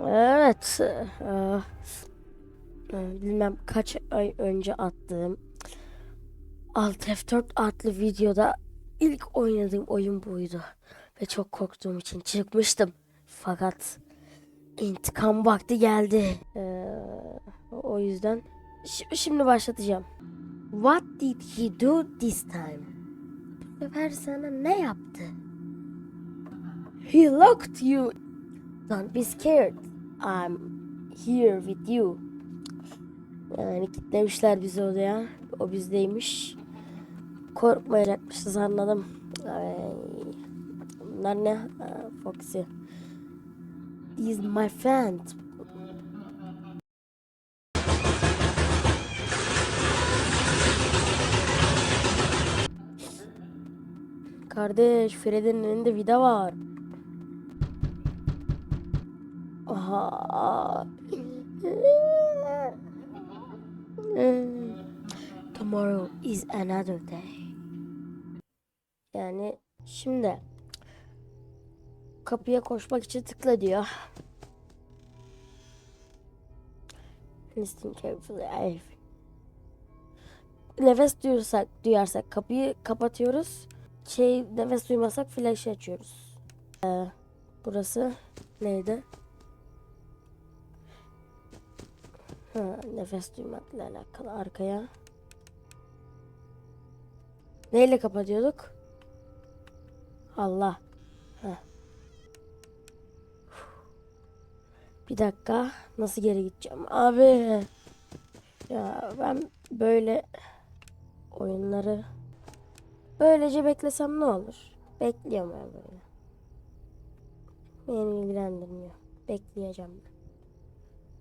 Evet. eee, e, bilmem kaç ay önce attığım Alt F4 adlı videoda ilk oynadığım oyun buydu. Ve çok korktuğum için çıkmıştım. Fakat intikam vakti geldi. Eee, o yüzden şi- şimdi başlatacağım. What did he do this time? Bu sefer sana ne yaptı? He locked you. Don't be scared. I'm here with you. Yani kitlemişler bizi odaya. O bizdeymiş. Korkmayacakmışız anladım. Ay, bunlar ne? Ha, Foxy. He's my friend. Kardeş, Fred'in elinde vida var. Tomorrow is another day. Yani şimdi kapıya koşmak için tıkla diyor. Listen carefully. I- Nefes duyarsak, duyarsak kapıyı kapatıyoruz. Şey nefes duymazsak flash açıyoruz. Ee, burası neydi? Ha, nefes duymakla alakalı arkaya. Neyle kapatıyorduk? Allah. Heh. Bir dakika. Nasıl geri gideceğim? Abi. Ya ben böyle oyunları böylece beklesem ne olur? Bekliyorum ben böyle. Beni ilgilendirmiyor. Bekleyeceğim ben.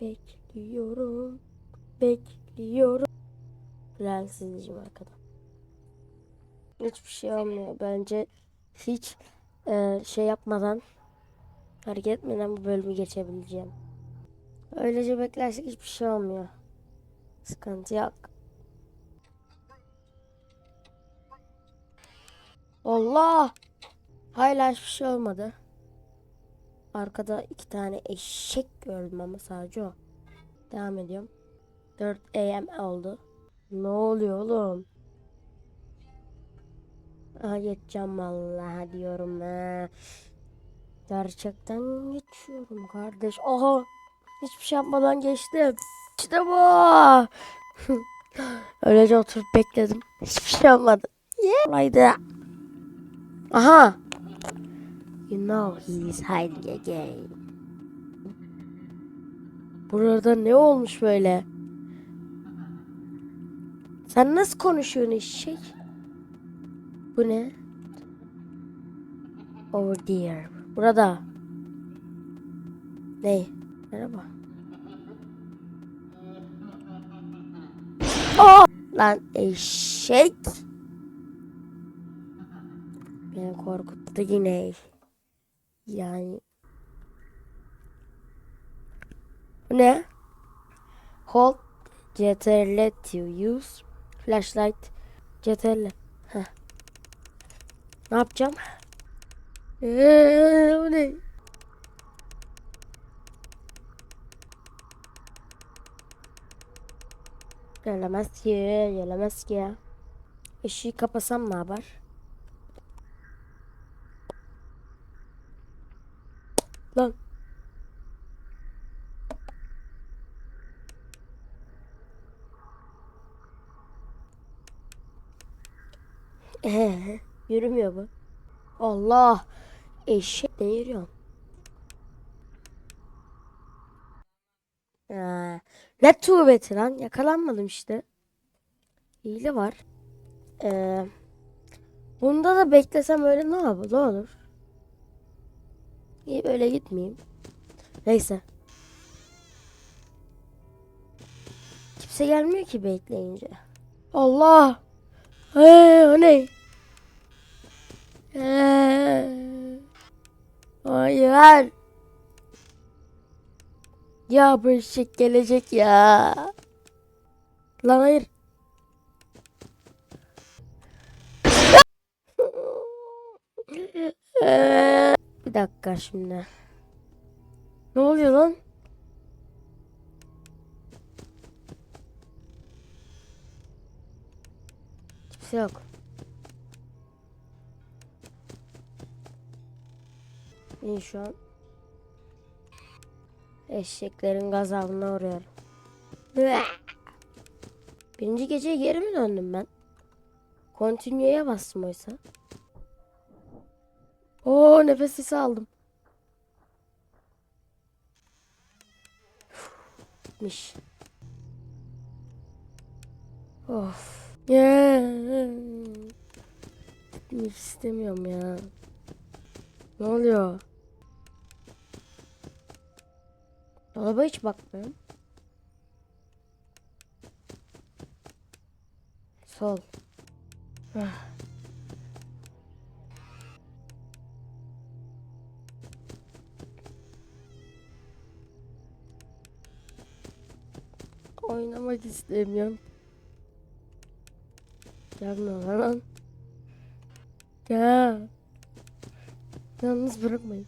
Bekliyorum. Bekliyorum. Lens izleyeceğim arkadan. Hiçbir şey olmuyor. Bence hiç e, şey yapmadan hareket etmeden bu bölümü geçebileceğim. Öylece beklersek hiçbir şey olmuyor. Sıkıntı yok. Allah! Hala hiçbir şey olmadı. Arkada iki tane eşek gördüm ama sadece o. Devam ediyorum. 4 AM oldu. Ne oluyor oğlum? Aha geçeceğim vallahi diyorum ha. Gerçekten geçiyorum kardeş. Aha! Hiçbir şey yapmadan geçtim. İşte bu. Öylece oturup bekledim. Hiçbir şey olmadı. Yeah. Kolaydı. Aha! You know he is hiding again. Burada ne olmuş böyle? Sen nasıl konuşuyorsun eşek? Bu ne? Over there. Burada. Ne? Merhaba. Oh! Lan eşek. Beni korkuttu yine. Yani. Bu ne? Hold CTRL to use flashlight CTRL. Heh. Ne yapacağım? Eee, bu ne? Gelemez ki, gelemez ki ya. Işığı kapasam ne yapar? Lan. Ee, yürümüyor bu. Allah. Eşek ne yürüyor? Ha, ne tuvbeti lan? Yakalanmadım işte. Hile var. Ee, bunda da beklesem öyle ne yapar? Ne olur? İyi böyle gitmeyeyim. Neyse. Kimse gelmiyor ki bekleyince. Allah! Hey, o ne? Ee, hayır. Ya bu eşek gelecek ya. Lan hayır. Ee, bir dakika şimdi. Ne oluyor lan? Kimse yok. İyi şu an. Eşeklerin gazabına uğruyorum. Birinci geceye geri mi döndüm ben? Continue'ye bastım oysa. Oo nefes sesi aldım. Gitmiş. Of. Gitmek istemiyorum ya. Ne oluyor? Dolaba hiç bakmıyorum. Sol. Ah. Oynamak istemiyorum. Gelmiyorlar lan. Ya. Yalnız bırakmayın.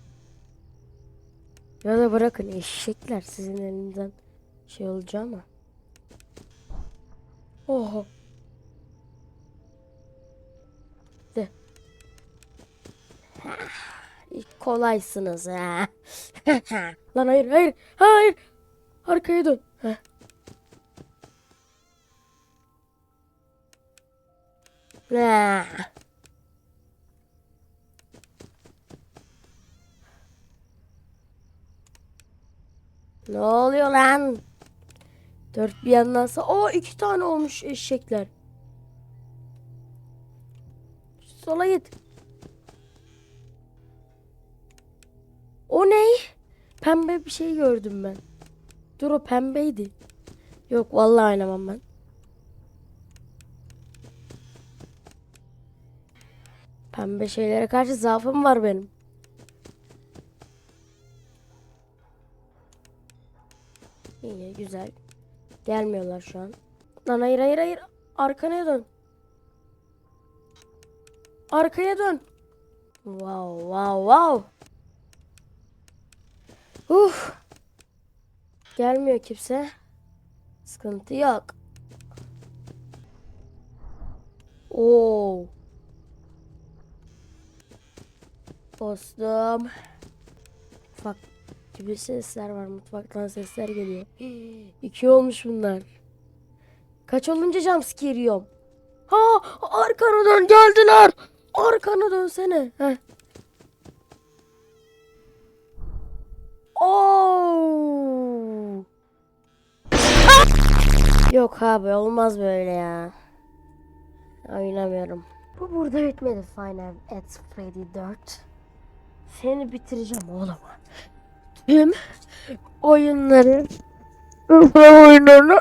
Ya da bırakın eşekler sizin elinizden şey olacak ama. Oho. De. Kolaysınız ha. Lan hayır hayır hayır. Arkaya dön. Heh. Ne oluyor lan? Dört bir yandansa. O iki tane olmuş eşekler. Sola git. O ne? Pembe bir şey gördüm ben. Dur o pembeydi. Yok vallahi oynamam ben. Pembe şeylere karşı zaafım var benim. İyi güzel. Gelmiyorlar şu an. Lan hayır hayır hayır. Arkana dön. Arkaya dön. Wow wow wow. Uf. Gelmiyor kimse. Sıkıntı yok. Oo. Dostum. Ufak gibi sesler var. Mutfaktan sesler geliyor. İki olmuş bunlar. Kaç olunca jumpscare yiyorum. Ha arkana dön geldiler. Arkana dönsene. Heh. Oo. Yok abi olmaz böyle ya. Oynamıyorum. Bu burada bitmedi Final Freddy 4. Seni bitireceğim oğlum. Tüm oyunları oyunlarını